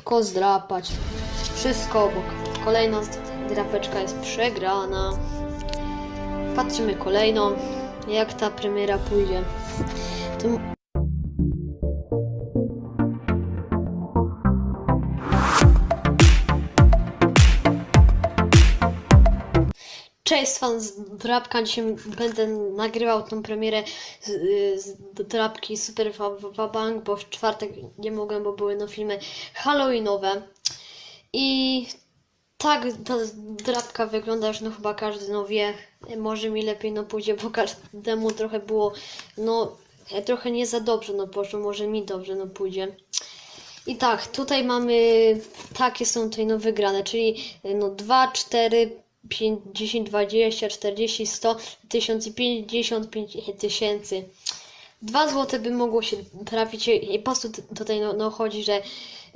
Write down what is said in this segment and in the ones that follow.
Szybko zdrapać. Wszystko obok. Kolejna drapeczka jest przegrana. Patrzymy kolejną, jak ta premiera pójdzie. Cześć, fan z Drapka. Dzisiaj będę nagrywał tą premierę z, z Drapki Super Wabank, bo w czwartek nie mogłem, bo były no filmy Halloweenowe. I tak ta drapka wygląda, już no chyba każdy no wie, może mi lepiej no pójdzie, bo każdemu trochę było, no trochę nie za dobrze no poszło, może mi dobrze no pójdzie. I tak, tutaj mamy, takie są tutaj no wygrane, czyli no 2, 4, 5, 10, 20, 40, 100, 1000 i 55 tysięcy. 2 złote by mogło się trafić i t- tutaj no, no chodzi, że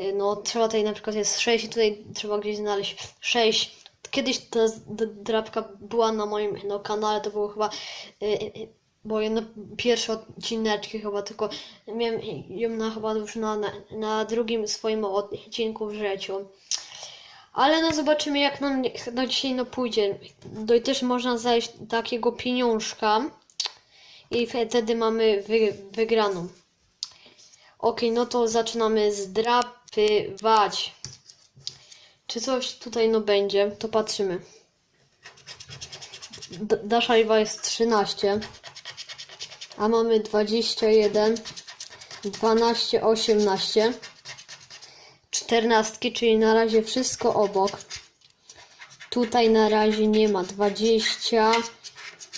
y, no trzeba tutaj na przykład jest 6 i tutaj trzeba gdzieś znaleźć 6. Kiedyś ta drapka była na moim no, kanale, to było chyba y, y, moje no, pierwsze odcineczki chyba, tylko miałem ją na, chyba już na, na, na drugim swoim odcinku w życiu. Ale no zobaczymy jak nam no, dzisiaj no pójdzie. No i też można znaleźć takiego pieniążka i wtedy mamy wy, wygraną. Ok, no to zaczynamy zdrapywać. Czy coś tutaj no będzie, to patrzymy. D- Dasza Iwa jest 13, a mamy 21, 12, 18 czternastki, czyli na razie wszystko obok. Tutaj na razie nie ma 20,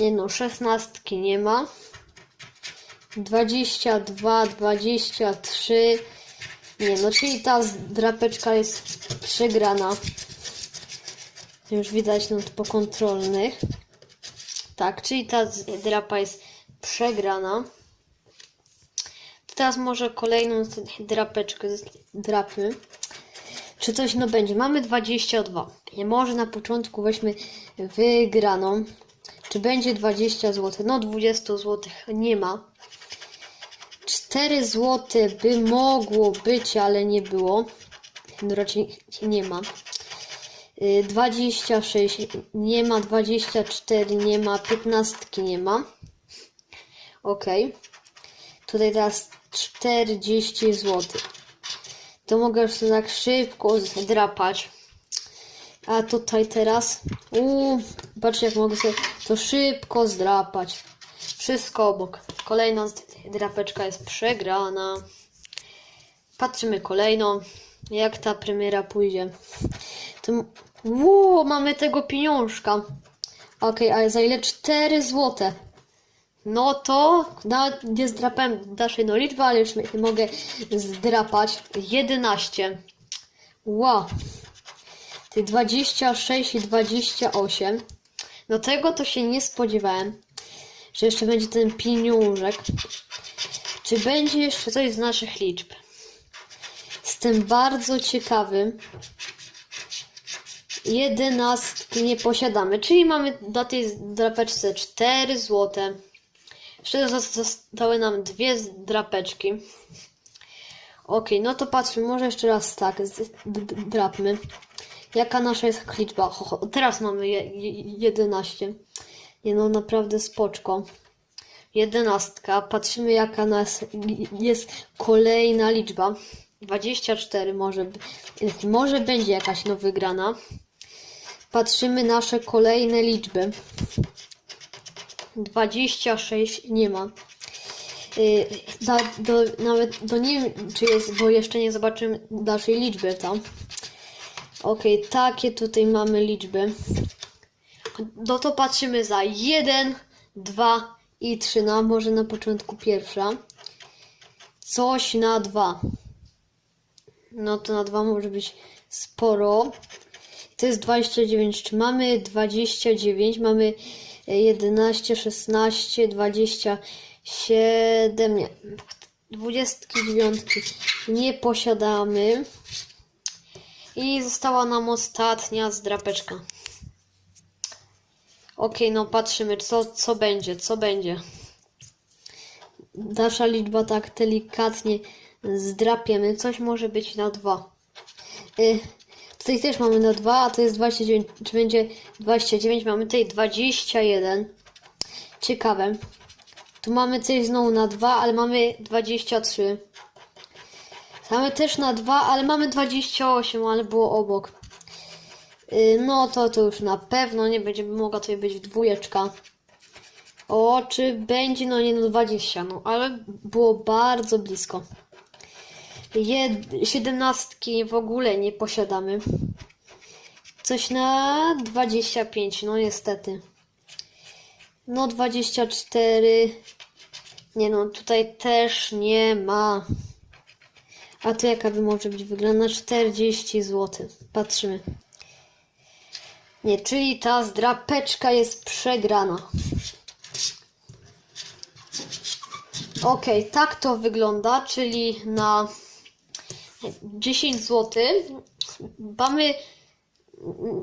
nie no, szesnastki nie ma. 22, 23, nie no, czyli ta drapeczka jest przegrana. Już widać no po kontrolnych. Tak, czyli ta drapa jest przegrana. Teraz może kolejną drapeczkę drapmy. Czy coś no będzie? Mamy 22. Może na początku weźmy wygraną. Czy będzie 20 zł? No 20 zł nie ma. 4 zł by mogło być, ale nie było. No raczej nie ma. Y, 26 nie ma, 24 nie ma, 15 nie ma. Okej. Tutaj teraz 40 zł. To mogę to tak szybko zdrapać. A tutaj teraz. Uuu, patrzcie, jak mogę sobie to szybko zdrapać. Wszystko obok. Kolejna drapeczka jest przegrana. Patrzymy kolejną. Jak ta premiera pójdzie. To... Uuu, mamy tego pieniążka. Okej, ale za ile? 4 złote. No to nawet nie zdrapałem dalszej no liczby, ale już mogę zdrapać. 11. Wow. Ty 26 i 28. No tego to się nie spodziewałem, że jeszcze będzie ten pieniążek. Czy będzie jeszcze coś z naszych liczb? Jestem bardzo ciekawy. Jedenastki nie posiadamy, czyli mamy na tej drapeczce 4 złote. Jeszcze zos- zostały nam dwie drapeczki. Ok, no to patrzmy, może jeszcze raz tak, drapmy. Jaka nasza jest liczba? Ho, ho, teraz mamy je, je, 11. Nie no, naprawdę spoczko. Jedenastka. Patrzymy jaka nas jest kolejna liczba. 24 może, może będzie jakaś no wygrana. Patrzymy nasze kolejne liczby. 26 nie ma. Yy, da, do, nawet do nie wiem, czy jest, bo jeszcze nie zobaczymy dalszej liczby tam. Okej, takie tutaj mamy liczby. No to patrzymy za 1, 2 i 3. No, może na początku pierwsza. Coś na 2. No to na 2 może być sporo. To jest 29. Czy mamy 29? Mamy 11, 16, 27. Nie. 29 nie posiadamy. I została nam ostatnia zdrapeczka. Ok, no patrzymy, co, co będzie, co będzie. Nasza liczba tak delikatnie zdrapiemy. Coś może być na dwa. Y, tutaj też mamy na 2, a to jest 29, czy będzie 29, mamy tutaj 21. Ciekawe. Tu mamy coś znowu na 2, ale mamy 23. Mamy też na 2, ale mamy 28, ale było obok. Y, No to to już na pewno nie będzie mogła tutaj być dwójeczka. O, czy będzie, no nie no 20, no ale było bardzo blisko. Jed, siedemnastki w ogóle nie posiadamy. Coś na 25, no niestety. No 24. Nie no, tutaj też nie ma. A to jaka by może być wygląda? 40 zł. Patrzymy. Nie, czyli ta zdrapeczka jest przegrana. Okej, tak to wygląda, czyli na 10 zł mamy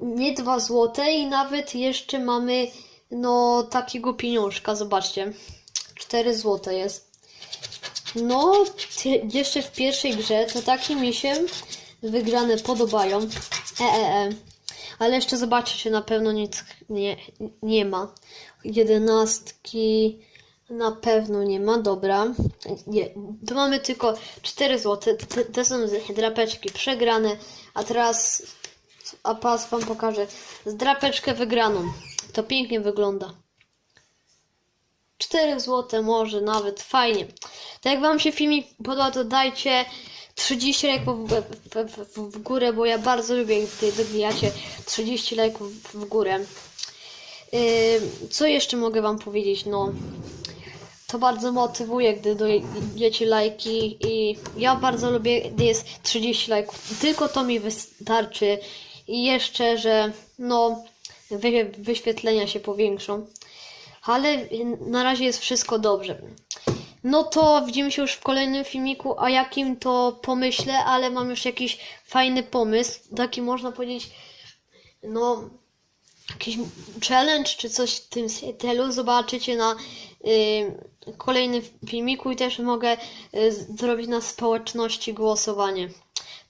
nie 2 zł i nawet jeszcze mamy no takiego pieniążka, zobaczcie. 4 zł jest. No, jeszcze w pierwszej grze to takie mi się wygrane podobają. E, e, e. Ale jeszcze zobaczycie, na pewno nic nie, nie ma. Jedenastki na pewno nie ma, dobra. Nie, tu mamy tylko 4 zł. Te, te są drapeczki przegrane, a teraz a pas wam pokażę z drapeczkę wygraną. To pięknie wygląda. 4 zł może nawet fajnie. To jak wam się filmik podoba, to dajcie 30 lajków w, w, w, w górę, bo ja bardzo lubię, gdy dobijacie 30 lajków w górę. Yy, co jeszcze mogę wam powiedzieć? No, to bardzo motywuje, gdy dojecie lajki i ja bardzo lubię, gdy jest 30 lajków. Tylko to mi wystarczy. I jeszcze, że no, wy, wyświetlenia się powiększą. Ale na razie jest wszystko dobrze. No to widzimy się już w kolejnym filmiku, a jakim to pomyślę, ale mam już jakiś fajny pomysł. Taki można powiedzieć, no, jakiś challenge czy coś w tym stylu. Zobaczycie na y, kolejnym filmiku i też mogę y, zrobić na społeczności głosowanie.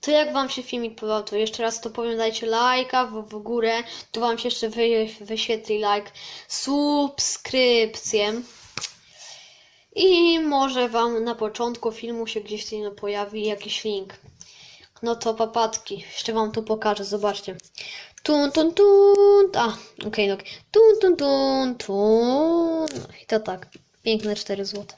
To jak Wam się filmik podobał, to jeszcze raz to powiem, dajcie lajka w, w górę, tu Wam się jeszcze wy, wyświetli like, subskrypcję. I może Wam na początku filmu się gdzieś tutaj pojawi jakiś link. No to papatki, jeszcze Wam tu pokażę, zobaczcie. Tun, tun, tun, a, okej, okay, no, tun, tun, tun, tun. No i to tak, piękne 4 złote.